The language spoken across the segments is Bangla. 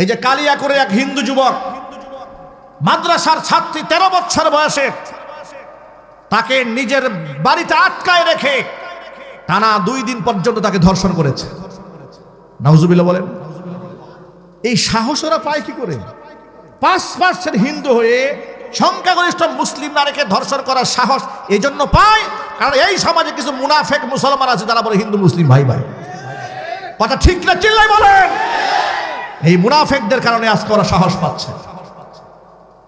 এই যে কালিয়া করে এক হিন্দু যুবক মাদ্রাসার ছাত্রী তেরো বছর বয়সে তাকে নিজের বাড়িতে আটকায় রেখে টানা দুই দিন পর্যন্ত তাকে ধর্ষণ করেছে। নাউজুবিল্লাহ বলেন, এই সাহস ওরা পায় কি করে? পাঁচ পার্সেন্ট হিন্দু হয়ে সংখ্যাগরিষ্ঠ মুসলিম নারীকে ধর্ষণ করার সাহস এই জন্য পায়, কারণ এই সমাজে কিছু মুনাফেক মুসলমান আছে যারা বলে হিন্দু মুসলিম ভাই ভাই কথা ঠিক না, চিল্লাই বলেন। এই মুনাফেকদের কারণে আজকে ওরা সাহস পাচ্ছে।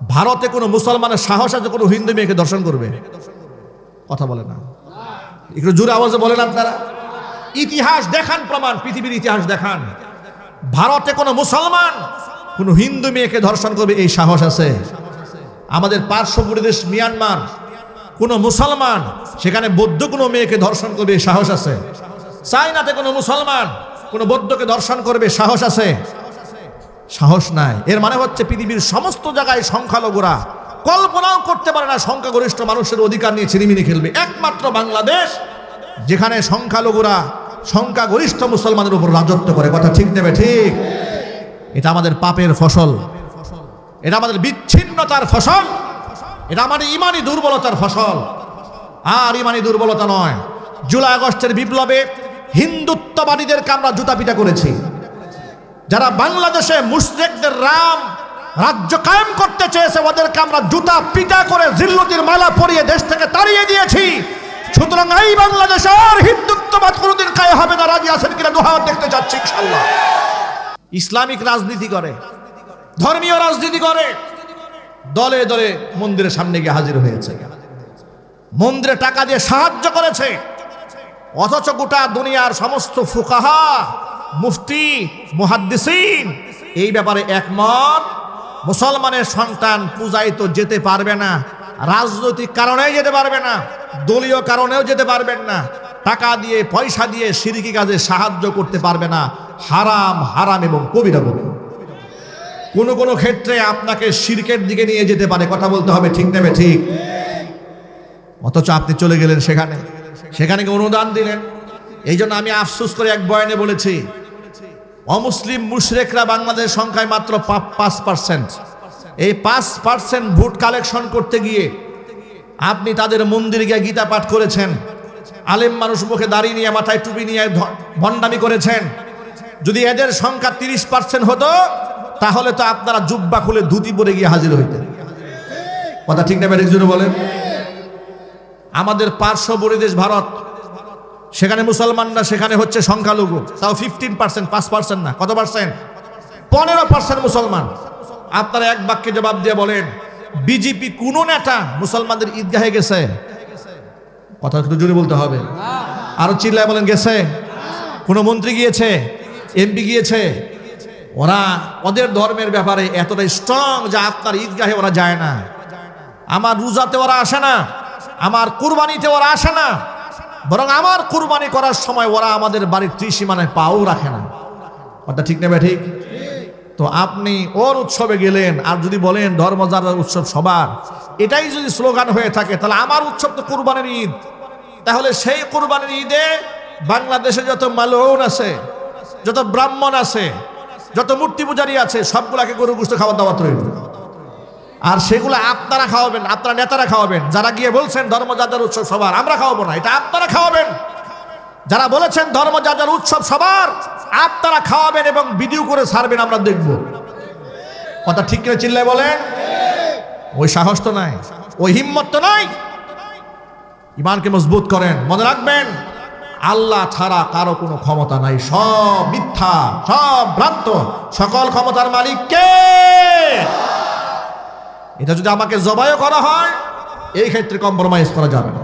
ভারতে কোনো মুসলমানের সাহস আছে, কোনো হিন্দু মেয়েকে দর্শন করবে? কথা বলে না। একটু জোরে আওয়াজে বলেন আপনারা। ইতিহাস দেখান প্রমাণ, পৃথিবীর ইতিহাস দেখান। ভারতে কোনো মুসলমান, কোনো হিন্দু মেয়েকে ধর্ষণ করবে, এই সাহস আছে। আমাদের পার্শ্ববর্তী দেশ মিয়ানমার, কোনো মুসলমান, সেখানে বৌদ্ধ কোনো মেয়েকে ধর্ষণ করবে, এই সাহস আছে। চাইনাতে কোনো মুসলমান, কোনো বৌদ্ধকে ধর্ষণ করবে সাহস আছে। সাহস নাই। এর মানে হচ্ছে পৃথিবীর সমস্ত জায়গায় সংখ্যালঘুরা কল্পনাও করতে পারে না সংখ্যাগরিষ্ঠ মানুষের অধিকার নিয়ে ছিনিমিনি খেলবে। একমাত্র বাংলাদেশ যেখানে সংখ্যালঘুরা সংখ্যাগরিষ্ঠ মুসলমানের উপর রাজত্ব করে। কথা ঠিক নেবে ঠিক? এটা আমাদের পাপের ফসল। এটা আমাদের বিচ্ছিন্নতার ফসল। এটা আমাদের ইমানি দুর্বলতার ফসল। আর ইমানি দুর্বলতা নয়। জুলাই আগস্টের বিপ্লবে হিন্দুত্ববাদীদেরকে আমরা জুতা পিটা করেছি। যারা বাংলাদেশে মুসলিকদের রাম রাজ্য কায়েম করতে চেয়েছে, ওদেরকে আমরা জুতা পিটা করে জিল্লতির মালা পরিয়ে দেশ থেকে তাড়িয়ে দিয়েছি। সুতরাং এই বাংলাদেশে আর হিন্দুত্ববাদ কোনোদিন কায়ে হবে না। রাজি আছেন কিনা দুহাত দেখতে চাচ্ছি ইনশাল্লাহ ইসলামিক রাজনীতি করে, ধর্মীয় রাজনীতি করে, দলে দলে মন্দিরের সামনে গিয়ে হাজির হয়েছে। মন্দিরে টাকা দিয়ে সাহায্য করেছে, অথচ গোটা দুনিয়ার সমস্ত ফুকাহা মুফতি, মুহাদ্দিসিন। এই ব্যাপারে একমত। মুসলমানের সন্তান পূজায় তো যেতে পারবে না, রাজনৈতিক কারণেই যেতে পারবে না, দলীয় কারণেও যেতে পারবেন না, টাকা দিয়ে, পয়সা দিয়ে সিরিকি কাজে সাহায্য করতে পারবে না, হারাম হারাম এবং কবিরা গুণ কোনো কোনো ক্ষেত্রে আপনাকে সিরকের দিকে নিয়ে যেতে পারে, কথা বলতে হবে ঠিক নেবে ঠিক? অথচ আপনি চলে গেলেন সেখানে। সেখানে অনুদান দিলেন। এই জন্য আমি আফসোস করে এক বয়ানে বলেছি অমুসলিম মুশরেকরা বাংলাদেশ সংখ্যায় মাত্র পাঁচ পার্সেন্ট এই পাঁচ পার্সেন্ট ভোট কালেকশন করতে গিয়ে আপনি তাদের মন্দিরে গিয়ে গীতা পাঠ করেছেন। আলেম মানুষ মুখে দাঁড়িয়ে নিয়ে, মাথায় টুপি নিয়ে ভণ্ডামি করেছেন। যদি এদের সংখ্যা তিরিশ পার্সেন্ট হতো, তাহলে তো আপনারা জুব্বা খুলে ধুতি পরে গিয়ে হাজির হইতেন। কথা ঠিক না বলেন? আমাদের পার্শ্ববর্তী দেশ ভারত সেখানে মুসলমানরা, সেখানে হচ্ছে সংখ্যালঘু। তাও ফিফটিন পার্সেন্ট পাঁচ পার্সেন্ট না। কত পার্সেন্ট পনেরো পার্সেন্ট মুসলমান। আপনারা এক বাক্যে জবাব দিয়ে বলেন, বিজেপি কোন নেতা মুসলমানদের ঈদগাহে গেছে? কথা একটু জোরে বলতে হবে। আরও চিল্লায় বলেন, গেছে? কোনো মন্ত্রী গিয়েছে? এমপি গিয়েছে? ওরা, ওদের ধর্মের ব্যাপারে এতটা স্ট্রং যে আপনার ঈদগাহে ওরা যায় না। আমার রোজাতে ওরা আসে না। আমার কুরবানিতে ওরা আসে না। বরং আমার কুরবানি করার সময় ওরা আমাদের বাড়ির ত্রিসীমানায় পাও রাখে না। কথা ঠিক নেবে ঠিক? তো আপনি ওর উৎসবে গেলেন, আর যদি বলেন ধর্মজার উৎসব সবার, এটাই যদি স্লোগান হয়ে থাকে, তাহলে আমার উৎসব তো কুরবানির ঈদ। তাহলে সেই কুরবানির ঈদে বাংলাদেশে যত মালউন আছে, যত ব্রাহ্মণ আছে, যত মূর্তি পূজারী আছে, সবগুলাকে গরু গুস্ত খাবার দাওয়াত রইল। আর সেগুলো আপনারা খাওয়াবেন, আপনারা নেতারা খাওয়াবেন। যারা গিয়ে বলছেন ধর্মযাত্রার উৎসব সবার, আমরা খাওয়াবো না, এটা আপনারা খাওয়াবেন। যারা বলেছেন ধর্মযাত্রার উৎসব সবার, আপনারা খাওয়াবেন এবং ভিডিও করে ছাড়বেন, আমরা দেখব। কথা ঠিক করে চিল্লায় বলেন? ওই সাহস তো নাই, ওই হিম্মত তো নাই। ইমানকে মজবুত করেন, মনে রাখবেন, আল্লাহ ছাড়া কারও কোনো ক্ষমতা নাই, সব মিথ্যা, সব ভ্রান্ত। সকল ক্ষমতার মালিক কে? এটা যদি আমাকে জবাইও করা হয়, এই ক্ষেত্রে কম্প্রোমাইজ করা যাবে না।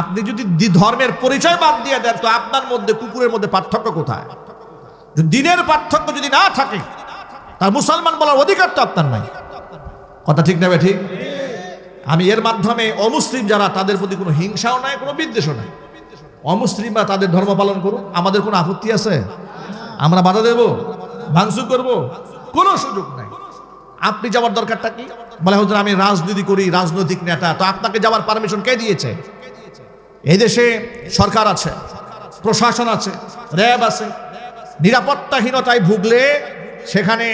আপনি যদি ধর্মের পরিচয় বাদ দিয়ে দেন, তো আপনার মধ্যে, কুকুরের মধ্যে পার্থক্য কোথায়? দিনের পার্থক্য যদি না থাকে, তার মুসলমান বলার অধিকার তো আপনার নাই। কথা ঠিক নেবে ঠিক? আমি এর মাধ্যমে, অমুসলিম যারা, তাদের প্রতি কোনো হিংসাও নাই, কোনো বিদ্বেষও নাই। অমুসলিমরা তাদের ধর্ম পালন করুক, আমাদের কোনো আপত্তি আছে? আমরা বাধা দেব? ভাঙচুর করব? কোনো সুযোগ নাই। আপনি যাওয়ার দরকারটা কি? বলে, হুজুর, আমি রাজনীতি করি, রাজনৈতিক নেতা, তো আপনাকে যাওয়ার পারমিশন কে দিয়েছে? এই দেশে সরকার আছে, প্রশাসন আছে, র্যাব আছে, নিরাপত্তাহীনতায় ভুগলে সেখানে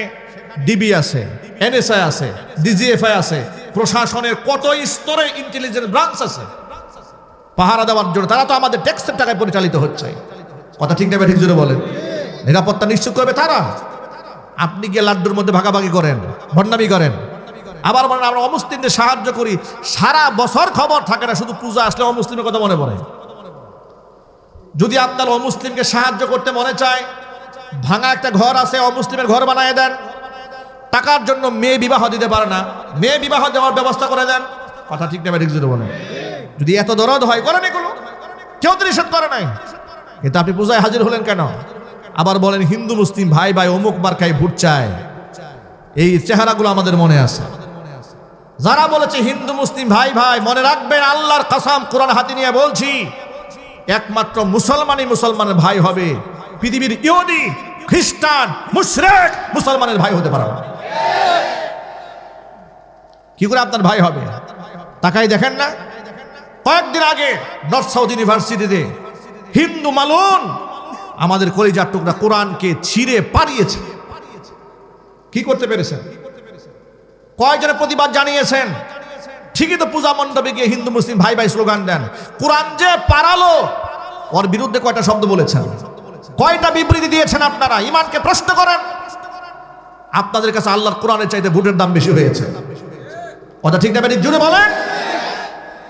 ডিবি আছে এনএসআই আছে ডিজিএফআই আছে, প্রশাসনের কত স্তরে ইন্টেলিজেন্স ব্রাঞ্চ আছে, পাহারা দেওয়ার জন্য। তারা তো আমাদের ট্যাক্সের টাকায় পরিচালিত হচ্ছে। কথা ঠিক নেবে ঠিক জোরে বলেন। নিরাপত্তা নিশ্চিত করবে তারা। আপনি গিয়ে লাড্ডুর মধ্যে ভাগাভাগি করেন ভণ্ডামি করেন। আবার বলেন, আমরা অমুসলিমদের সাহায্য করি। সারা বছর খবর থাকে না, শুধু পূজা আসলে অমুসলিমের কথা মনে পড়ে। যদি আপনার অমুসলিমকে সাহায্য করতে মনে চায়, ভাঙা একটা ঘর আছে, অমুসলিমের ঘর বানিয়ে দেন। টাকার জন্য মেয়ে বিবাহ দিতে পারে না। মেয়ে বিবাহ দেওয়ার ব্যবস্থা করে দেন। কথা ঠিক নেবে ঠিক বলেন। যদি এত দরদ হয়, করেন এগুলো। কেউ তো নিষেধ করে নাই। কিন্তু আপনি পূজায় হাজির হলেন কেন? আবার বলেন, হিন্দু মুসলিম ভাই ভাই অমুক মার্কাই ভুট চায়। এই চেহারাগুলো আমাদের মনে আছে। যারা বলেছে হিন্দু, মুসলিম, ভাই ভাই, মনে রাখবেন আল্লাহর কাসাম কোরআন হাতি নিয়ে বলছি, একমাত্র মুসলমানই মুসলমানের ভাই হবে। পৃথিবীর ইহুদি, খ্রিস্টান, মুশরিক মুসলমানের ভাই হতে পারে কি করে আপনার ভাই হবে? তাকাই দেখেন না। কয়েকদিন আগে নর্থ সাউথ ইউনিভার্সিটিতে হিন্দু মালুন আমাদের কলিজার টুকরা কোরআনকে ছিঁড়ে পারিয়েছে কি করতে পেরেছেন? কয়জনের প্রতিবাদ জানিয়েছেন? ঠিকই তো পূজা মণ্ডপে গিয়ে হিন্দু, মুসলিম ভাই ভাই স্লোগান দেন। কোরআন যে পারালো, ওর বিরুদ্ধে কয়টা শব্দ বলেছেন? কয়টা বিবৃতি দিয়েছেন আপনারা? ইমানকে প্রশ্ন করেন। আপনাদের কাছে আল্লাহর কোরআনের চাইতে ভোটের দাম বেশি হয়েছে। কথা ঠিক না জুড়ে বলেন।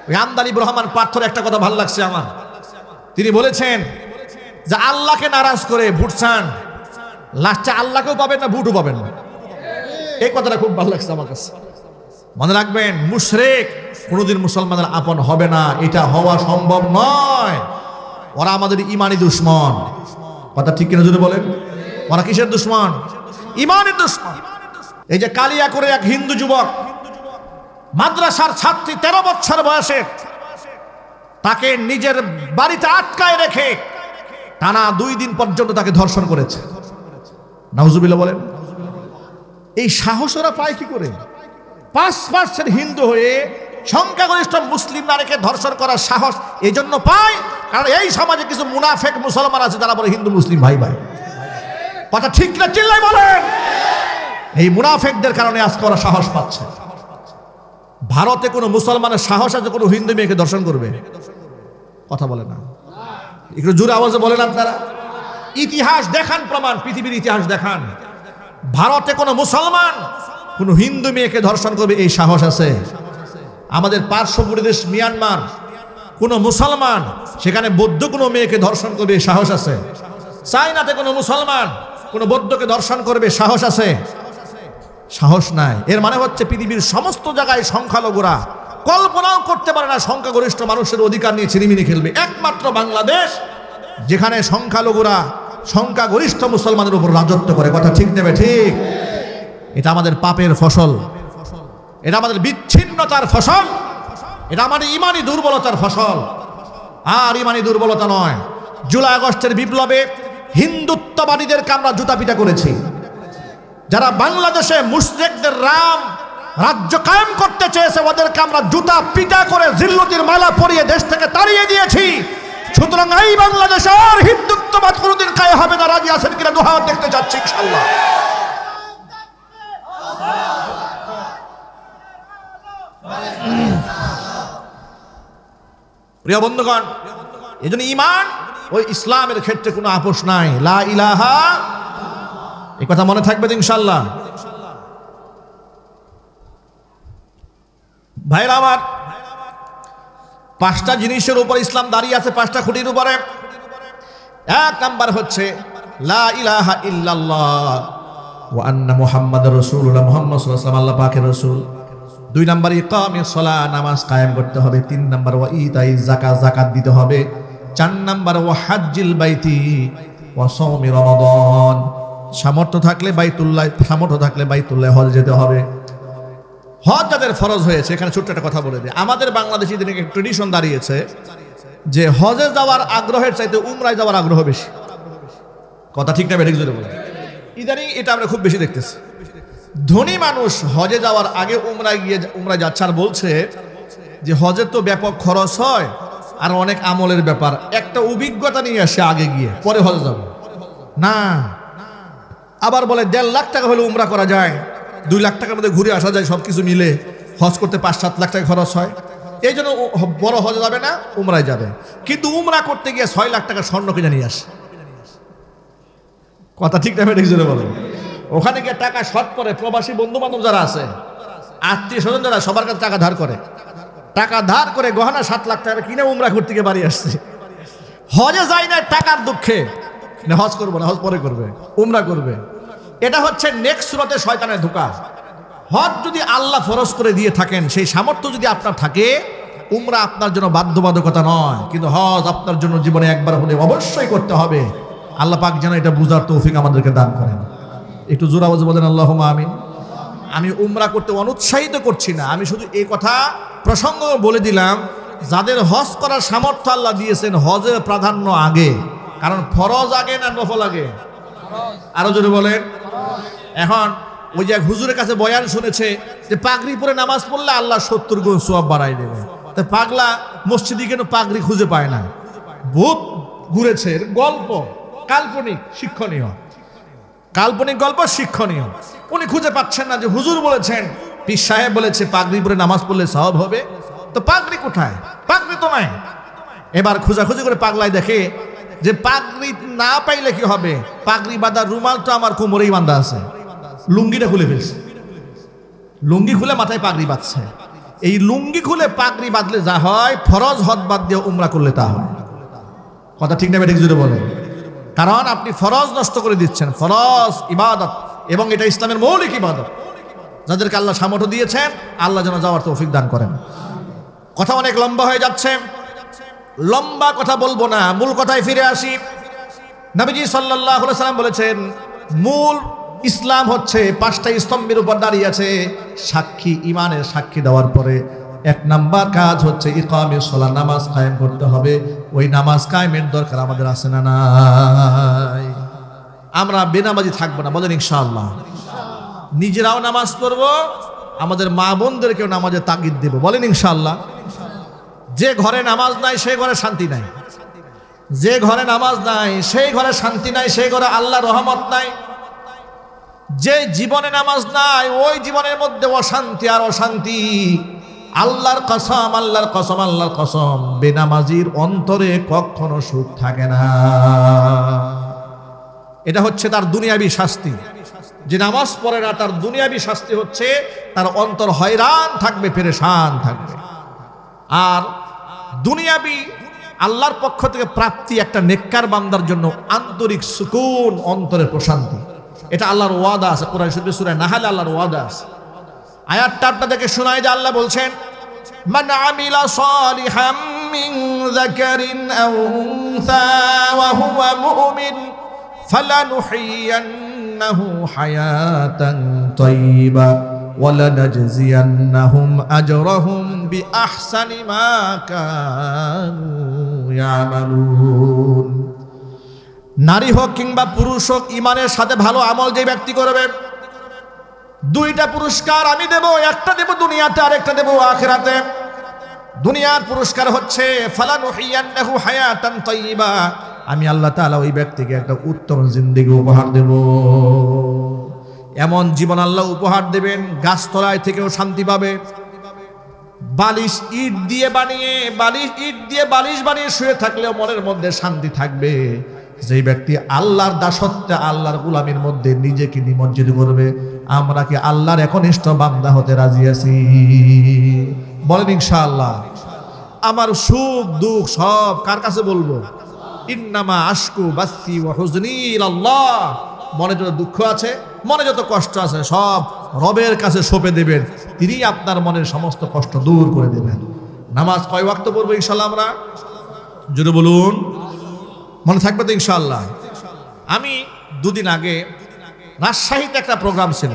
ওই আমদালিব রহমান পার্থর একটা কথা ভালো লাগছে আমার। তিনি বলেছেন যে আল্লাহকে নারাজ করে ভোট চান। লাস্টে আল্লাহকেও পাবেন না, ভোটও পাবেন না। এই কথাটা খুব ভালো লাগছে আমার কাছে। মনে রাখবেন, মুশরেক কোনোদিন মুসলমানের আপন হবে না, এটা হওয়া সম্ভব নয়। ওরা আমাদের ইমানি দুশ্মন। কথা ঠিক কিনা যদি বলেন? ওরা কিসের দুশ্মন? ইমানের দুশ্মন। এই যে কালিয়া করে এক হিন্দু যুবক মাদ্রাসার ছাত্রী, তেরো বছর বয়সে তাকে নিজের বাড়িতে আটকায় রেখে টানা দুই দিন পর্যন্ত তাকে ধর্ষণ করেছে। নাউজুবিল্লাহ বলেন। এই সাহস ওরা পায় কি করে? পাঁচ পার্সেন্ট হিন্দু হয়ে সংখ্যাগরিষ্ঠ মুসলিম নারীকে ধর্ষণ করার সাহস এই জন্য পায়, কারণ এই সমাজে কিছু মুনাফেক মুসলমান আছে যারা বলে হিন্দু, মুসলিম, ভাই ভাই। কথা ঠিক না চিল্লাই বলেন? এই মুনাফেকদের কারণে আজকে ওরা সাহস পাচ্ছে। ভারতে কোনো মুসলমানের সাহস আছে কোনো হিন্দু মেয়েকে দর্শন করবে? কথা বলে না। একটু জোরে আওয়াজে বলেন আপনারা। ইতিহাস দেখান প্রমাণ, পৃথিবীর ইতিহাস দেখান। ভারতে কোনো মুসলমান, কোনো হিন্দু মেয়েকে ধর্ষণ করবে, এই সাহস আছে। আমাদের পার্শ্ববর্তী দেশ মিয়ানমার, কোনো মুসলমান, সেখানে বৌদ্ধ কোনো মেয়েকে ধর্ষণ করবে সাহস আছে। চাইনাতে কোনো মুসলমান, কোনো বৌদ্ধকে ধর্ষণ করবে সাহস আছে। সাহস নাই। এর মানে হচ্ছে পৃথিবীর সমস্ত জায়গায় সংখ্যালঘুরা কল্পনাও করতে পারে না সংখ্যাগরিষ্ঠ মানুষের অধিকার নিয়ে ছিনিমিনি খেলবে। একমাত্র বাংলাদেশ, যেখানে সংখ্যালঘুরা সংখ্যাগরিষ্ঠ মুসলমানের উপর রাজত্ব করে, কথা ঠিক নেবে, ঠিক? এটা আমাদের পাপের ফসল। এটা আমাদের বিচ্ছিন্নতার ফসল। এটা আমাদের ইমানি দুর্বলতার ফসল। আর ইমানি দুর্বলতা নয়। জুলাই আগস্টের বিপ্লবে হিন্দুত্ববাদীদেরকে আমরা জুতা পিটা করেছি। যারা বাংলাদেশে মুসলিকদের রাম রাজ্য কায়েম করতে চেয়েছে, ওদেরকে আমরা জুতা পিটা করে জিল্লতির মালা পরিয়ে দেশ থেকে তাড়িয়ে দিয়েছি। সুতরাং এই বাংলাদেশে আর হিন্দুত্ববাদ কোনোদিন কায়ে হবে না, রাজি আছেন কিনা দুহাত দেখতে যাচ্ছি ইনশাল্লাহ প্রিয় বন্ধুগণ, এই জন্য ইমান ওই ইসলামের ক্ষেত্রে কোনো আপোষ নাই। লা ইলাহা, এই কথা মনে থাকবে ইনশাল্লাহ ভাইরা আমার, পাঁচটা জিনিসের উপর ইসলাম দাঁড়িয়ে আছে, পাঁচটা খুঁটির উপরে। এক নাম্বার হচ্ছে, লা ইলাহা ইল্লাল্লাহ ওয়া আন্না মুহাম্মদ সাল্লাল্লাহু আলাইহি ওয়াসাল্লাম, আল্লাহ পাকের রাসূল। দুই নাম্বার, ইকামে সলা, নামাজ কায়েম করতে হবে। তিন নাম্বার, ওয়া ইতাই যাকাত যাকাত দিতে হবে। চার নাম্বার, ওয়া হাজ্জিল বাইতি ওয়া সাওমি রমাদান। সামর্থ্য থাকলে বাইতুল্লাহ, সামর্থ্য থাকলে বাইতুল্লাহ হজ যেতে হবে। হজ যাদের ফরজ হয়েছে, এখানে ছোট্ট একটা কথা বলে দিই। আমাদের বাংলাদেশি দিনে ট্রেডিশন দাঁড়িয়েছে যে হজে যাওয়ার আগ্রহের চাইতে উমরায় যাওয়ার আগ্রহ বেশি। কথা ঠিক না, বেঠিক জোরে বলে ইদানিং এটা আমরা খুব বেশি দেখতেছি। ধনী মানুষ হজে যাওয়ার আগে উমরায় গিয়ে উমরায় যাচ্ছে আর বলছে যে হজের তো ব্যাপক খরচ হয় আর অনেক আমলের ব্যাপার। একটা অভিজ্ঞতা নিয়ে আসে আগে গিয়ে, পরে হজে যাব। না। আবার বলে দেড় লাখ টাকা হলে উমরা করা যায়। দুই লাখ টাকার মধ্যে ঘুরে আসা যায় সব কিছু মিলে। হজ করতে পাঁচ সাত লাখ টাকা খরচ হয়। এই জন্য বড় হজ যাবে না, উমরায় যাবে। কিন্তু উমরা করতে গিয়ে ছয় লাখ টাকা স্বর্ণ কিনে নিয়ে আসে। কথা ঠিক না ঠিক জোরে বলো ওখানে গিয়ে টাকা শর্ট করে প্রবাসী বন্ধু বান্ধব যারা আছে, আত্মীয় স্বজন যারা, সবার কাছে টাকা ধার করে। টাকা ধার করে গহনা সাত লাখ টাকা কিনে উমরা করতে গিয়ে বাড়ি আসছে। হজে যায় না, টাকার দুঃখে। হজ করব না, হজ পরে করবে, উমরা করবে। এটা হচ্ছে নেক্সট সুরতে শয়তানের ধোকা। হজ যদি আল্লাহ ফরজ করে দিয়ে থাকেন, সেই সামর্থ্য যদি আপনার থাকে, উমরা আপনার জন্য বাধ্যবাধকতা নয়। কিন্তু হজ আপনার জন্য জীবনে একবার হলে অবশ্যই করতে হবে। আল্লাহ পাক যেন এটা বুঝার তৌফিক আমাদেরকে দান করেন। একটু জোর আওয়াজে বলেন আল্লাহ আমিন। আমি উমরা করতে অনুৎসাহিত করছি না। আমি শুধু এই কথা প্রসঙ্গ বলে দিলাম, যাদের হজ করার সামর্থ্য আল্লাহ দিয়েছেন হজের প্রাধান্য আগে। কারণ ফরজ আগে না নফল আগে? আরও জোরে বলেন। এখন ওই যে হুজুরের কাছে বয়ান শুনেছে যে পাগড়ি পরে নামাজ পড়লে আল্লাহ সত্তর গুণ সোয়াব বাড়াই দেবে। তা পাগলা মসজিদে কেন পাগড়ি খুঁজে পায় না? ভূত ঘুরেছে গল্প, কাল্পনিক, শিক্ষণীয়। কাল্পনিক গল্প, শিক্ষণীয়। উনি খুঁজে পাচ্ছেন না যে হুজুর বলেছেন, পীর সাহেব বলেছে পাগড়ি পরে নামাজ পড়লে সব হবে। তো পাগড়ি কোথায়? পাগড়ি তো নাই। এবার খোঁজাখুঁজি করে পাগলাই দেখে যে পাগড়ি না পাইলে কি হবে? পাগড়ি বাঁধা রুমাল তো আমার কোমরেই বাঁধা আছে। লুঙ্গিটা খুলে ফেলছে। লুঙ্গি খুলে মাথায় পাগড়ি বাঁধছে। এই লুঙ্গি খুলে পাগড়ি বাঁধলে যা হয়, ফরজ হদ বাদ দিয়ে উমরা করলে তা হয়। কথা ঠিক না বেঠিক জুড়ে বলেন। কারণ আপনি ফরজ নষ্ট করে দিচ্ছেন, ফরজ ইবাদত, এবং এটা ইসলামের মৌলিক ইবাদত। যাদেরকে আল্লাহ সামর্থ্য দিয়েছেন, আল্লাহ যেন যাওয়ার তৌফিক দান করেন। কথা অনেক লম্বা হয়ে যাচ্ছে। লম্বা কথা বলব না, মূল কথায় ফিরে আসি। নবীজি সাল্লাহ সাল্লাম বলেছেন, মূল ইসলাম হচ্ছে পাঁচটা স্তম্ভের উপর দাঁড়িয়ে আছে। সাক্ষী ইমানের সাক্ষী দেওয়ার পরে এক নাম্বার কাজ হচ্ছে ইকামে সোলা নামাজ কায়েম করতে হবে। ওই নামাজ কায়েমের দরকার আমাদের আছে না নাই? আমরা বেনামাজি থাকব না, বলেন ইনশাআল্লাহ। নিজেরাও নামাজ পড়ব, আমাদের মা বোনদেরকেও নামাজে তাগিদ দেব, বলেন ইনশাআল্লাহ। যে ঘরে নামাজ নাই সেই ঘরে শান্তি নাই। যে ঘরে নামাজ নাই, সেই ঘরে শান্তি নাই সেই ঘরে আল্লাহ রহমত নাই। যে জীবনে নামাজ নাই, ওই জীবনের মধ্যে অশান্তি আর অশান্তি। আল্লাহর কসম আল্লাহর কসম আল্লাহর কসম। বেনামাজির অন্তরে কখনো সুখ থাকে না। এটা হচ্ছে তার দুনিয়াবি শাস্তি। যে নামাজ পড়ে না, তার দুনিয়াবি শাস্তি হচ্ছে তার অন্তর হয়রান থাকবে, পেরেশান থাকবে। আর দুনিয়াবি আল্লাহর পক্ষ থেকে প্রাপ্তি একটা নেককার বান্দার জন্য আন্তরিক সুকুন, অন্তরের প্রশান্তি। এটা আল্লাহর ওয়াদা আছে, কোরআন শরীফে সূরা নাহালে আল্লাহর ওয়াদা আছে। আয়াতটা আপনাদেরকে শোনায় যে আল্লাহ বলছেন, মান আমিলা সালিহাম মিন যাকারিন আও উনসা ওয়া হুয়া মুমিন, ফালানুহিয়ান্নাহু হায়াতান তাইয়্যিবা ওয়ালানাজজিয়ান্নাহুম আজরাহুম বিআহসানি মা কানু ইয়ামালুন। নারী হোক কিংবা পুরুষ হোক, ইমানের সাথে ভালো আমল যে ব্যক্তি করবে, দুইটা পুরস্কার আমি দেব, একটা দেব দুনিয়াতে, আরেকটা দেব আখেরাতে। দুনিয়ার পুরস্কার হচ্ছে আমি আল্লাহ তাআলা ওই ব্যক্তিকে একটা উত্তম জিন্দেগি উপহার দেব। এমন জীবন আল্লাহ উপহার দেবেন, গাছতলায় থেকেও শান্তি পাবে। বালিশ ইট দিয়ে বানিয়ে, বালিশ ইট দিয়ে বালিশ বানিয়ে শুয়ে থাকলেও মনের মধ্যে শান্তি থাকবে। যেই ব্যক্তি আল্লাহর দাসত্বে আল্লাহর গুলামির মধ্যে নিজেকে নিমজ্জিত করবে, আমরা কি আল্লাহর একনিষ্ঠ বান্দা হতে রাজি আছি? বলেন ইনশাআল্লাহ। আমার সুখ, দুঃখ সব কার কাছে বলব? ইন্নামা আশকু বাসি ওয়া হুজনি আল্লাহ মনে যত দুঃখ আছে, মনে যত কষ্ট আছে, সব রবের কাছে সঁপে দেবেন। তিনি আপনার মনের সমস্ত কষ্ট দূর করে দেবেন। নামাজ কয় ওয়াক্ত পড়ব ইনশাল্লাহ আমরা? যদি বলুন। মনে থাকবে তো ইনশাল্লাহ আমি দুদিন আগে রাজশাহীতে একটা প্রোগ্রাম ছিল।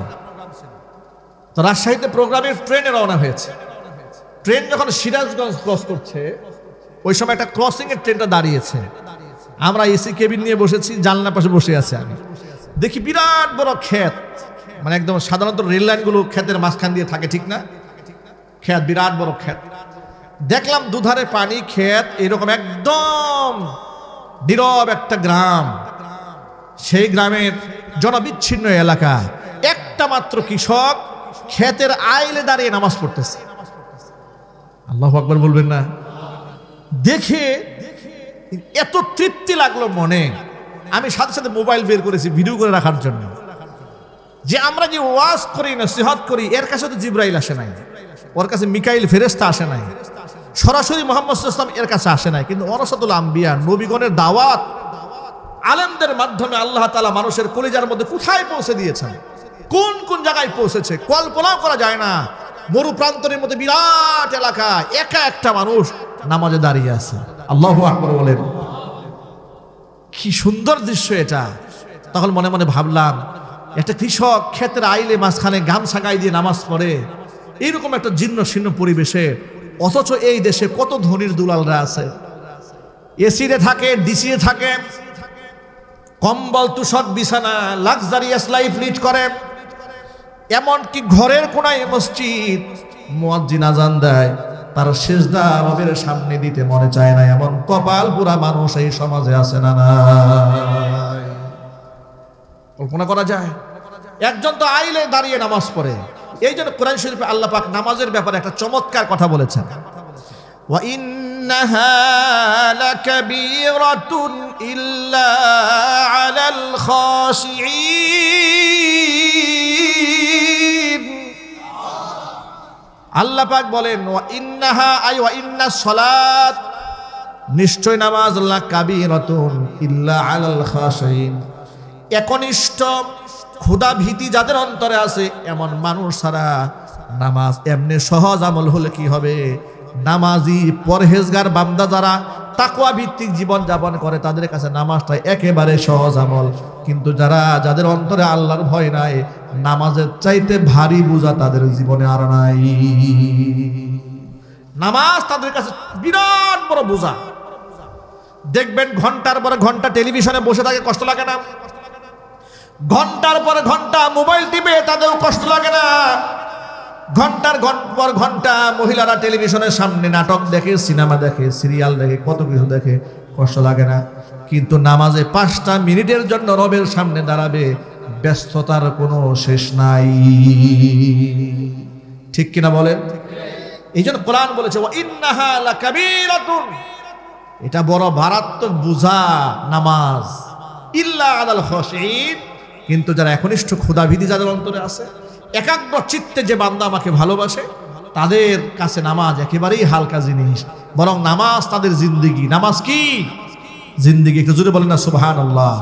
তো রাজশাহীতে প্রোগ্রামের ট্রেনে রওনা হয়েছে। ট্রেন যখন সিরাজগঞ্জ ক্রস করছে, ওই সময় একটা ক্রসিং এর ট্রেনটা দাঁড়িয়েছে। আমরা এসি কেবিন নিয়ে বসেছি, জানলার পাশে বসে আছে আমি। দেখি বিরাট বড় ক্ষেত। মানে একদম সাধারণত রেল লাইনগুলো ক্ষেতের মাঝখান দিয়ে থাকে, ঠিক না? ক্ষেত, বিরাট বড় ক্ষেত। দেখলাম দুধারে পানি, ক্ষেত, এরকম একদম নীরব একটা গ্রাম। সেই গ্রামের জনবিচ্ছিন্ন এলাকা একটা মাত্র কৃষক ক্ষেতের আইলে দাঁড়িয়ে নামাজ পড়তেছে। আল্লাহ আকবর বলবেন না? দেখে এত তৃপ্তি লাগল মনে। আমি সাথে সাথে মোবাইল বের করেছি ভিডিও করে রাখার জন্য। যে আমরা যে ওয়াজ করি না সিহত করি, এর কাছে তো জিব্রাইল আসে নাই। ওর কাছে মিকাইল ফেরেস্তা আসে নাই। সরাসরি মোহাম্মদ ইসলাম এর কাছে আসে নাই। কিন্তু অরসতুল আম্বিয়া, নবীগণের দাওয়াত, আলেমদের মাধ্যমে আল্লাহ তালা মানুষের কলিজার মধ্যে কোথায় পৌঁছে দিয়েছেন? কোন কোন জায়গায় পৌঁছেছে? কল্পনাও করা যায় না। মরু প্রান্তরের মধ্যে বিরাট এলাকা, একা একটা মানুষ নামাজে দাঁড়িয়ে আছে। আল্লাহ আকবর বলেন। কি সুন্দর দৃশ্য এটা। তখন মনে মনে ভাবলাম, একটা কৃষক ক্ষেত্রে আইলে মাঝখানে গামছা গায়ে দিয়ে নামাজ পড়ে। এইরকম একটা জীর্ণ শীর্ণ পরিবেশে অথচ এই দেশে কত ধনির দুলালরা আছে? এসিতে থাকে, ডিসিতে থাকে, কম্বল তুষক বিছানা লাক্সারিয়াস লাইফ লিড করে। এমনকি ঘরের কোনায় মসজিদ, মুয়াজ্জিন আজান দেয়। তার সেজদা আমাদের সামনে দিতে মনে চায় না। এমন কপাল পুরা মানুষ এই সমাজে আছে না না কল্পনা করা যায়, একজন তো আইলে দাঁড়িয়ে নামাজ পড়ে। এই জন্য কোরআন শরীফে আল্লাহ পাক নামাজের ব্যাপারে একটা চমৎকার কথা বলেছেন। আল্লাহ পাক বলেন ইন্নাহা, আই ওয়া ইন্না সলাত, নিশ্চয় নামাজ আল্লাহ কাবীরাতুন ইল্লা আলাল খাশিন একনিষ্ঠ ক্ষুদা ভীতি যাদের অন্তরে আছে, এমন মানুষ ছাড়া নামাজ এমনি সহজ আমল হলে কি হবে? নামাজি, পরহেজগার বান্দা যারা তাকুয়া ভিত্তিক জীবন যাপন করে, তাদের কাছে নামাজটা একেবারে সহজ আমল। কিন্তু যারা, যাদের অন্তরে আল্লাহর ভয় নাই, নামাজের চাইতে ভারী বোঝা তাদের জীবনে আর নাই। নামাজ তাদের কাছে বিরাট বড় বোঝা। দেখবেন ঘণ্টার পরে ঘণ্টা টেলিভিশনে বসে থাকে, কষ্ট লাগে না? ঘণ্টার পর ঘণ্টা মোবাইল টিপে তাদেরও কষ্ট লাগে না। ঘণ্টার ঘন- পর ঘণ্টা মহিলারা টেলিভিশনের সামনে নাটক দেখে, সিনেমা দেখে, সিরিয়াল দেখে, কত কিছু দেখে, কষ্ট লাগে না। কিন্তু নামাজে পাঁচটা মিনিটের জন্য রবের সামনে দাঁড়াবে, ব্যস্ততার কোনো শেষ নাই। ঠিক কিনা বলেন? এই জন্য কোরআন বলেছে এটা বড় মারাত্মক বুঝা নামাজ। ইল্লা আদাল খসিন কিন্তু যারা একনিষ্ঠ ক্ষুদাভিধি যাদের অন্তরে আছে, একাগ্র চিত্তে যে বান্দা আমাকে ভালোবাসে, তাদের কাছে নামাজ একেবারেই হালকা জিনিস। বরং নামাজ তাদের জিন্দিগি। নামাজ কি? জিন্দিগি। একটু জুড়ে বলেন না সুবহান আল্লাহ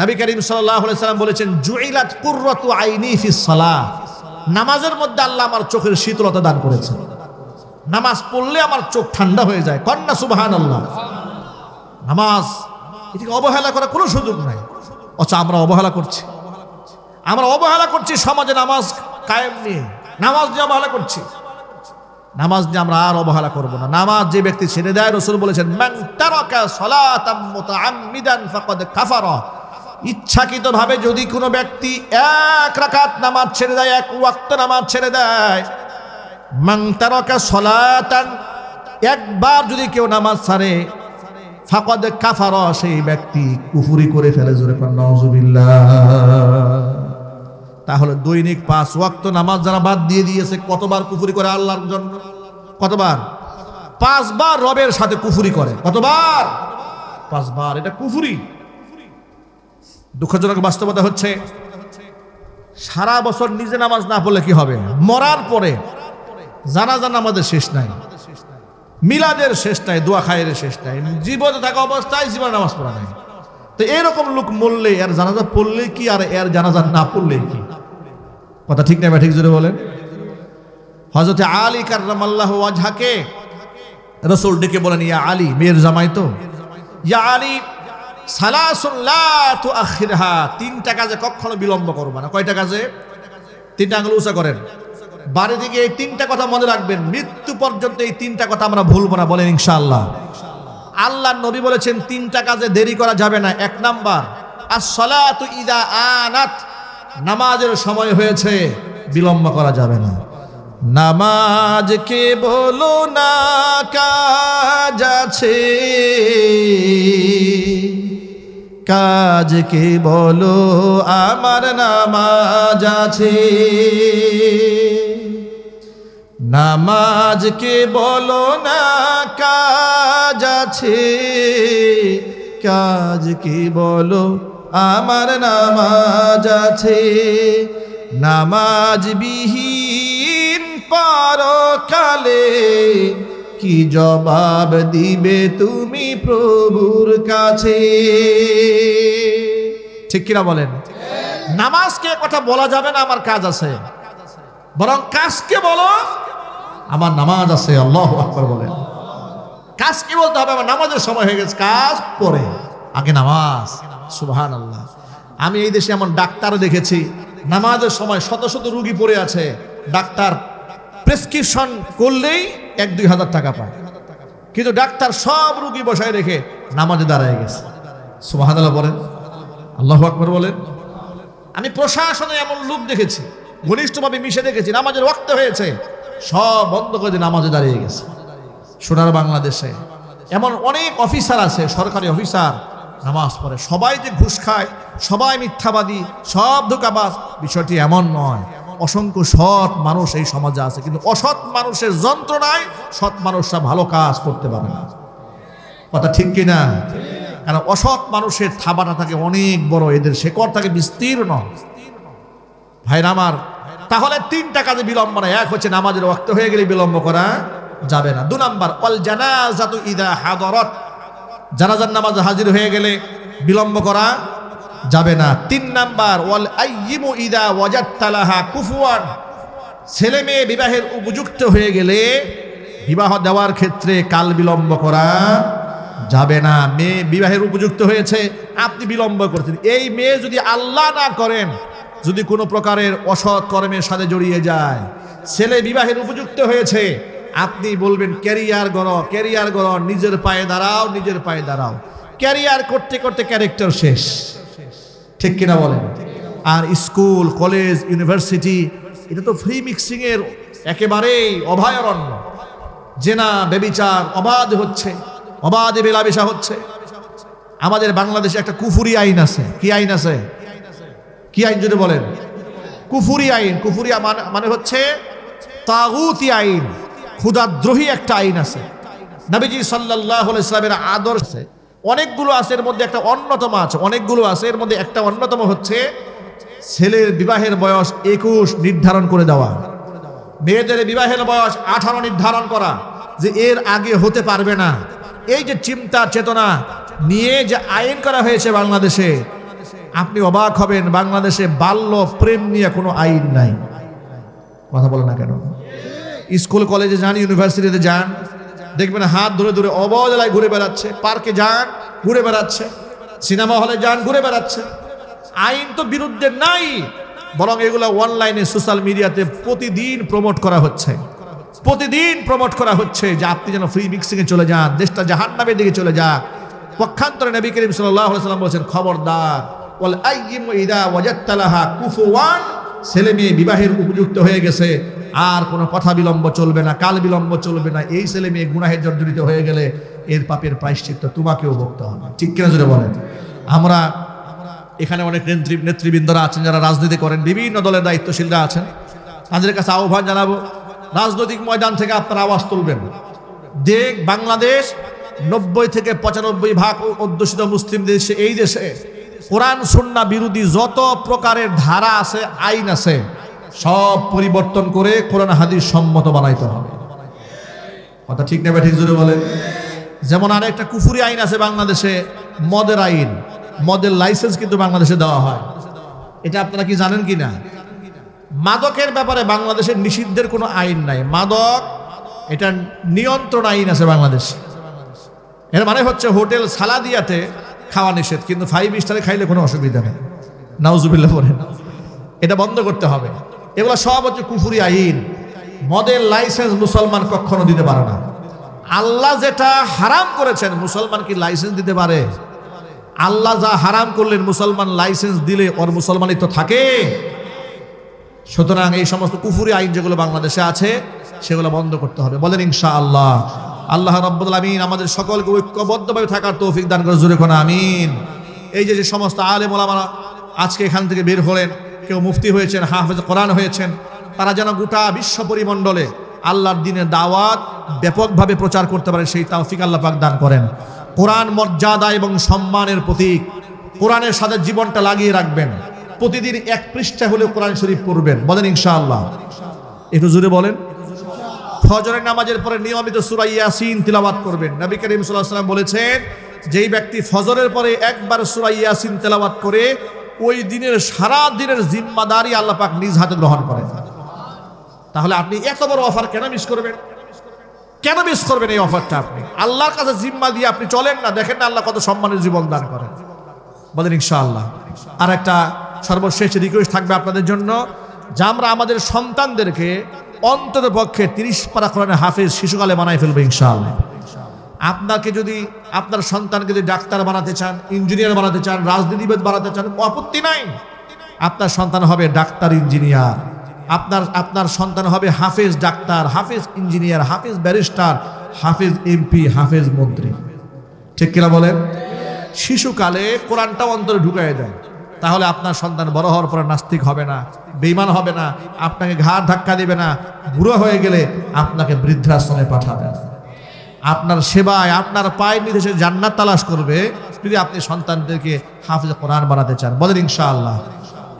নবী করিম সাল্লাম বলেছেন, জুইলাত কুররাতু আইনি ফিস সালাহ। নামাজের মধ্যে আল্লাহ আমার চোখের শীতলতা দান করেছেন। নামাজ পড়লে আমার চোখ ঠান্ডা হয়ে যায়। কন্যা সুবাহান আল্লাহ নামাজ এটিকে অবহেলা করার কোনো সুযোগ নাই। অথচ আমরা অবহেলা করছি। আমরা অবহেলা করছি সমাজে নামাজ কায়েম নিয়ে। নামাজ নিয়ে অবহেলা করছি। নামাজ নিয়ে আমরা আর অবহেলা করব না। নামাজ যে ব্যক্তি ছেড়ে দেয়, রসুল বলেছেন ইচ্ছাকৃতভাবে যদি কোনো ব্যক্তি এক রাকাত নামাজ ছেড়ে দেয়, এক ওয়াক্ত নামাজ ছেড়ে দেয়, মান তারাকা সলাতান, একবার যদি কেউ নামাজ ছাড়ে ফাকাদ কাফারা, সেই ব্যক্তি কুফুরি করে ফেলে, জোরে তাহলে দৈনিক পাঁচ ওয়াক্ত নামাজ যারা বাদ দিয়ে দিয়েছে, কতবার কুফুরি করে আল্লাহর জন্য? কতবার? পাঁচবার রবের সাথে কুফুরি করে। কতবার? পাঁচবার, এটা কুফুরি। দুঃখজনক বাস্তবতা হচ্ছে, সারা বছর নিজে নামাজ না পড়লে কি হবে? মরার পরে জানাজা নামাজের শেষ নাই। মিলাদের শেষ নাই, দোয়া খায়ের শেষ নাই, জীবনে থাকা অবস্থায় জীবনে নামাজ পড়া নাই। তো এরকম লোক মরলে, এর জানাজা পড়লে কি আর এর জানাজা না পড়লে কি? কথা ঠিক না ঠিক জোরে বলেন। হজরতে আলী কার্লামাল্লাহ ওয়াজহাকে রসুল ডেকে বলেন, ইয়া আলী, মেয়ের জামাই তো? ইয়া আলী সালাসুল্লাহ তিনটা কাজে কখনো বিলম্ব করবা না। কয়টা কাজে? তিনটা আঙুল উঁচা করেন। বাড়ি থেকে এই তিনটা কথা মনে রাখবেন। মৃত্যু পর্যন্ত এই তিনটা কথা আমরা ভুলবো না বলেন ইনশাআল্লাহ। আল্লাহ নবী বলেছেন, তিনটা কাজে দেরি করা যাবে না। এক নাম্বার আর আনাত, নামাজের সময় হয়েছে, বিলম্ব করা যাবে না। নামাজ কে বলো না কাজ আছে। কাজ কে বলো আমার নামাজ আছে। নামাজ কে বলো না, কাজ আছে। কাজ কি বলো, আমার নামাজ আছে। নামাজ বিহীন পরকালে কি জবাব দিবে তুমি প্রভুর কাছে? ঠিক কিনা বলেন? নামাজকে কথা বলা যাবে না, আমার কাজ আছে। বরং কাজকে বলো আমার নামাজ আছে, আল্লাহ আকবর বলেন কাজ কি বলতে হবে? আমার নামাজের সময় হয়ে গেছে, কাজ পরে। আগে নামাজ সুবহান আল্লাহ আমি এই দেশে এমন ডাক্তার দেখেছি, নামাজের সময় শত শত রুগী পড়ে আছে। ডাক্তার প্রেসক্রিপশন করলেই এক দুই হাজার টাকা পায়। কিন্তু ডাক্তার সব রুগী বসায় রেখে নামাজে দাঁড়ায় গেছে। সুবহান আল্লাহ বলেন, আল্লাহ আকবর বলেন। আমি প্রশাসনে এমন লোক দেখেছি, ঘনিষ্ঠভাবে মিশে দেখেছি, নামাজের ওয়াক্ত হয়েছে। সব বন্ধ করে দিয়ে নামাজে দাঁড়িয়ে গেছে। সোনার বাংলাদেশে। এমন অনেক অফিসার আছে, সরকারি অফিসার, নামাজ পড়ে। সবাই যে ঘুষ খায়, সবাই মিথ্যাবাদী, সব ধোকাবাজ। বিষয়টি এমন নয়। অসংখ্য সৎ মানুষ এই সমাজে আছে, কিন্তু অসৎ মানুষের যন্ত্রণায় সৎ মানুষরা ভালো কাজ করতে পারে না। কথা ঠিক কিনা? কারণ অসৎ মানুষের থাবাটা থাকে অনেক বড়, এদের শেকড় থাকে বিস্তীর্ণ। ভাইরা আমার তাহলে তিনটা কাজে বিলম্ব না এক হচ্ছে নামাজের ওয়াক্ত হয়ে গেলে বিলম্ব করা যাবে না। দু নাম্বার অল জানাজাতু ইদা হাদরত। জানাজার নামাজ হাজির হয়ে গেলে বিলম্ব করা যাবে না। তিন নাম্বার, ওয়াল আইয়িমু ইদা ওয়াজাত্তালাহা কুফুয়ান। ছেলে মেয়ে বিবাহের উপযুক্ত হয়ে গেলে বিবাহ দেওয়ার ক্ষেত্রে কাল বিলম্ব করা যাবে না। মেয়ে বিবাহের উপযুক্ত হয়েছে, আপনি বিলম্ব করছেন। এই মেয়ে যদি আল্লাহ না করেন যদি কোনো প্রকারের অসৎ কর্মের সাথে জড়িয়ে যায়। ছেলে বিবাহের উপযুক্ত হয়েছে। আপনি বলবেন, ক্যারিয়ার গড় ক্যারিয়ার গড়, নিজের পায়ে দাঁড়াও, নিজের পায়ে দাঁড়াও। ক্যারিয়ার করতে করতে ক্যারেক্টার শেষ। ঠিক কিনা বলেন? আর স্কুল, কলেজ, ইউনিভার্সিটি, এটা তো ফ্রি মিক্সিং এর একেবারেই অভয়ারণ্য। জেনা বেবিচার অবাধ হচ্ছে, অবাধে বেলাবেশা হচ্ছে। আমাদের বাংলাদেশে একটা কুফুরি আইন আছে। কি আইন আছে? কি আইন যদি বলেন? কুফুরি আইন। কুফুরি মানে মানে হচ্ছে তাগুতি আইন। ক্ষুদাদ্রোহী একটা আইন আছে। নবীজি সাল্লাহ ইসলামের আদর আছে অনেকগুলো আছে, এর মধ্যে একটা অন্যতম আছে। অনেকগুলো আছে, এর মধ্যে একটা অন্যতম হচ্ছে ছেলের বিবাহের বয়স একুশ নির্ধারণ করে দেওয়া। মেয়েদের বিবাহের বয়স আঠারো নির্ধারণ করা, যে এর আগে হতে পারবে না। এই যে চিন্তা, চেতনা নিয়ে যে আইন করা হয়েছে বাংলাদেশে আপনি অবাক হবেন, বাংলাদেশে বাল্য প্রেম নিয়ে কোনো আইন নাই। কথা বলে না কেন? স্কুল, কলেজে যান, ইউনিভার্সিটিতে যান, দেখবেন হাত ধরে ধরে অবহেলায় ঘুরে বেড়াচ্ছে, পার্কে যান, ঘুরে বেড়াচ্ছে, সিনেমা হলে যান, ঘুরে বেড়াচ্ছে। আইন তো বিরুদ্ধে নাই, বরং এগুলো অনলাইনে, সোশ্যাল মিডিয়াতে প্রতিদিন প্রমোট করা হচ্ছে। প্রতিদিন প্রমোট করা হচ্ছে যে আপনি যেন ফ্রি মিক্সিংয়ে চলে যান, দেশটা জাহান্নামের দিকে চলে যাক। পক্ষান্তরে নবী করিম আলাইহি সাল্লাম বলেছেন, খবরদার ওয়াল আইয়িমু ইদা ওয়াজাত্তালাহা কুফুয়ান ছেলে মেয়ে বিবাহের উপযুক্ত হয়ে গেছে, আর কোনো কথা বিলম্ব চলবে না, কাল বিলম্ব চলবে না। এই ছেলে মেয়ে গুনাহের জর্জরিত হয়ে গেলে এর পাপের প্রায়শ্চিত্ত তোমাকেও ভুগতে হবে। ঠিক কিনা যদি বলেন? আমরা এখানে অনেক নেত্রী, নেতৃবৃন্দরা আছেন যারা রাজনীতি করেন, বিভিন্ন দলের দায়িত্বশীলরা আছেন। তাদের কাছে আহ্বান জানাব, রাজনৈতিক ময়দান থেকে আপনারা আওয়াজ তুলবেন। দেখ, বাংলাদেশ নব্বই থেকে পঁচানব্বই ভাগ অধ্যুষিত মুসলিম দেশে এই দেশে। কোরআন, সুন্না বিরোধী যত প্রকারের ধারা আছে, আইন আছে, সব পরিবর্তন করে কোরআন, হাদিস সম্মত বানাইতে হবে। কথা ঠিক নেবে ঠিক জোরে বলেন? যেমন আর একটা কুফুরি আইন আছে বাংলাদেশে, মদের আইন। মদের লাইসেন্স কিন্তু বাংলাদেশে দেওয়া হয়। এটা আপনারা কি জানেন কি না? মাদকের ব্যাপারে বাংলাদেশের নিষিদ্ধের কোনো আইন নাই। মাদক, এটা নিয়ন্ত্রণ আইন আছে বাংলাদেশে। এর মানে হচ্ছে হোটেল সালাদিয়াতে খাওয়া নিষেধ, কিন্তু ফাইভ স্টারে খাইলে কোনো অসুবিধা নেই। নাউজুবিল্লাহ বলেন এটা বন্ধ করতে হবে। এগুলো সব হচ্ছে কুফুরি আইন। মদের লাইসেন্স মুসলমান কখনো দিতে পারে না। আল্লাহ যেটা হারাম করেছেন, মুসলমান কি লাইসেন্স দিতে পারে? আল্লাহ যা হারাম করলেন, মুসলমান লাইসেন্স দিলে ওর মুসলমানই তো থাকে। সুতরাং এই সমস্ত কুফুরি আইন যেগুলো বাংলাদেশে আছে, সেগুলো বন্ধ করতে হবে। বলেন ইনশা আল্লাহ আল্লাহ রব্বুল আমিন আমাদের সকলকে ঐক্যবদ্ধভাবে থাকার তৌফিক দান করে জুড়ে কোন আমিন। এই যে যে সমস্ত আলেম ওলামারা আজকে এখান থেকে বের হলেন, কেউ মুফতি হয়েছেন, হাফেজ কোরআন হয়েছেন, তারা যেন গোটা বিশ্ব পরিমণ্ডলে আল্লাহর দিনের দাওয়াত ব্যাপকভাবে প্রচার করতে পারে, সেই তাওফিক আল্লাহ পাক দান করেন। কোরআন মর্যাদা এবং সম্মানের প্রতীক, কোরআনের সাথে জীবনটা লাগিয়ে রাখবেন। প্রতিদিন এক পৃষ্ঠা হলেও কোরআন শরীফ পড়বেন, বলেন ইনশাআল্লাহ। একটু জুড়ে বলেন। ফজরের নামাজের পরে নিয়মিত সুরা ইয়াসিন তিলাওয়াত করবেন। নবী করিম ওয়াসাল্লাম বলেছেন, যেই ব্যক্তি ফজরের পরে একবার সুরা ইয়াসিন তেলাওয়াত করে, ওই দিনের সারা দিনের জিম্মাদারি আল্লাহ পাক নিজ হাতে গ্রহণ করেন। তাহলে আপনি এত বড় অফার কেন মিস করবেন? কেন মিস করবেন এই অফারটা আপনি? আল্লাহর কাছে জিম্মা দিয়ে আপনি চলেন না, দেখেন না আল্লাহ কত সম্মানের জীবন দান করেন। বলেন ইনশাআল্লাহ। আর একটা সর্বশেষ রিকোয়েস্ট থাকবে আপনাদের জন্য, যে আমরা আমাদের সন্তানদেরকে অন্তত পক্ষে তিরিশ পারা কোরআনের হাফেজ শিশুকালে বানাই ফেলবে ইনশাআল্লাহ। আপনাকে যদি আপনার সন্তানকে যদি ডাক্তার বানাতে চান, ইঞ্জিনিয়ার বানাতে চান, রাজনীতিবিদ বানাতে চান, আপত্তি নাই। আপনার সন্তান হবে ডাক্তার, ইঞ্জিনিয়ার। আপনার আপনার সন্তান হবে হাফেজ ডাক্তার, হাফেজ ইঞ্জিনিয়ার, হাফেজ ব্যারিস্টার, হাফেজ এমপি, হাফেজ মন্ত্রী। ঠিক কিনা বলেন? শিশুকালে কোরআনটা অন্তরে ঢুকাই দেন। তাহলে আপনার সন্তান বড় হওয়ার পরে নাস্তিক হবে না বেইমান হবে না, আপনাকে ঘাড় ধাক্কা দেবে না, বুড়ো হয়ে গেলে আপনাকে বৃদ্ধাশ্রমে পাঠাবে। আপনার সেবায়, আপনার পায়ের নির্দেশে জান্নাত তালাশ করবে, যদি আপনি সন্তানদেরকে হাফিজ কোরআন বানাতে চান। বলেন ইনশাআল্লাহ,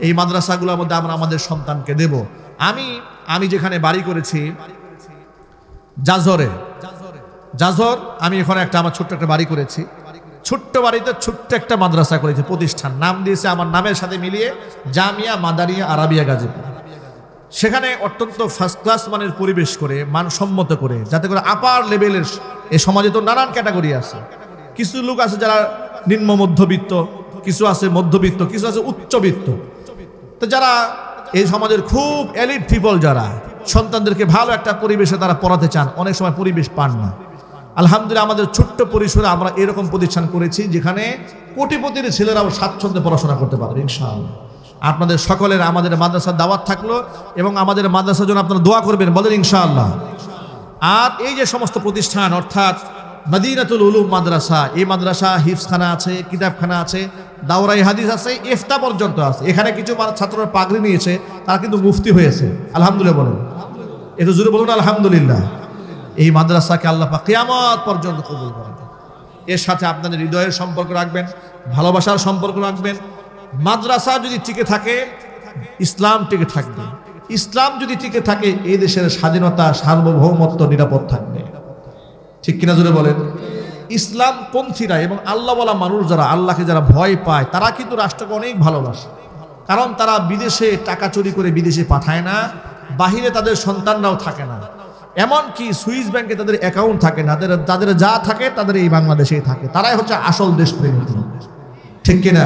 এই মাদ্রাসাগুলোর মধ্যে আমরা আমাদের সন্তানকে দেব। আমি আমি যেখানে বাড়ি করেছি জাজরে, জাজর, আমি এখানে একটা, আমার ছোট্ট একটা বাড়ি করেছি। ছোট্ট বাড়িতে ছোট্ট একটা মাদ্রাসা করেছে, প্রতিষ্ঠান। নাম দিয়েছে আমার নামের সাথে মিলিয়ে জামিয়া মাদারিয়া আরাবিয়া গাজীপুর। সেখানে অত্যন্ত ফার্স্ট ক্লাস মানের পরিবেশ করে, মানসম্মত করে, যাতে করে আপার লেভেলের এ সমাজে তো নানান ক্যাটাগরি আছে। কিছু লোক আছে যারা নিম্ন মধ্যবিত্ত, কিছু আছে মধ্যবিত্ত, কিছু আছে উচ্চবিত্ত। তো যারা এই সমাজের খুব এলিট পিপল যারা, সন্তানদেরকে ভালো একটা পরিবেশে তারা পড়াতে চান, অনেক সময় পরিবেশ পান না। আলহামদুলিল্লাহ আমাদের ছোট্ট পরিসরে আমরা এরকম প্রতিষ্ঠান করেছি যেখানে কোটিপতির ছেলেরাও স্বাচ্ছন্দ্যে পড়াশোনা করতে পারবে, ইনশাআল্লাহ। আপনাদের সকলের, আমাদের মাদ্রাসার দাওয়াত থাকল এবং আমাদের মাদ্রাসার জন্য আপনারা দোয়া করবেন, বলেন ইনশাআল্লাহ। আর এই যে সমস্ত প্রতিষ্ঠান, অর্থাৎ মদিনাতুল উলুম মাদ্রাসা, এই মাদ্রাসা হিফসখানা আছে, কিতাবখানা আছে, দাওরাই হাদিস আছে, ইফতা পর্যন্ত আছে। এখানে কিছু ছাত্ররা পাগড়ি নিয়েছে, তারা কিন্তু মুফতি হয়েছে। আলহামদুলিল্লাহ বলুন। একটু জুড়ে বলুন, আলহামদুলিল্লাহ। এই মাদ্রাসাকে আল্লাহ পাক কিয়ামত পর্যন্ত কবুল করেন। এর সাথে আপনাদের হৃদয়ের সম্পর্ক রাখবেন, ভালোবাসার সম্পর্ক রাখবেন। মাদ্রাসা যদি টিকে থাকে, ইসলাম টিকে থাকবে। ইসলাম যদি টিকে থাকে, এই দেশের স্বাধীনতা, সার্বভৌমত্ব নিরাপদ থাকবে। ঠিক কিনা জোরে বলেন? ইসলাম পন্থীরা এবং আল্লাহওয়ালা মানুষ যারা, আল্লাহকে যারা ভয় পায়, তারা কিন্তু রাষ্ট্রকে অনেক ভালোবাসে। কারণ তারা বিদেশে টাকা চুরি করে বিদেশে পাঠায় না, বাহিরে তাদের সন্তানরাও থাকে না। এমনকি সুইস ব্যাংকে তাদের অ্যাকাউন্ট থাকে না, তাদের তাদের যা থাকে তাদের এই বাংলাদেশেই থাকে। তারাই হচ্ছে আসল লোক। ঠিক কিনা?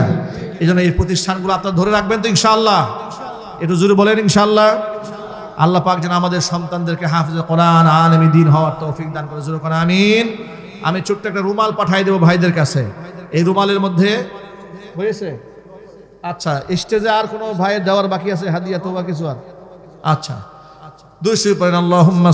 এই জন্য এই প্রতিষ্ঠানগুলো আপনারা ধরে রাখবেন তো ইনশাআল্লাহ। একটু জোরে বলেন ইনশাআল্লাহ। আল্লাহ পাক যেন আমাদের সন্তানদেরকে হাফিজ কোরআন, আলমী দিন হওয়ার তৌফিক দান করে, জোরে কোরআন আমিন। আমি ছোট্ট একটা রুমাল পাঠাই দেবো ভাইদের কাছে। এই রুমালের মধ্যে হয়েছে? আচ্ছা স্টেজে আর কোনো ভাইয়ের দেওয়ার বাকি আছে? হাদিয়া তো বা কিছু আর? আচ্ছা। দুইশো পড়েন আল্লাহ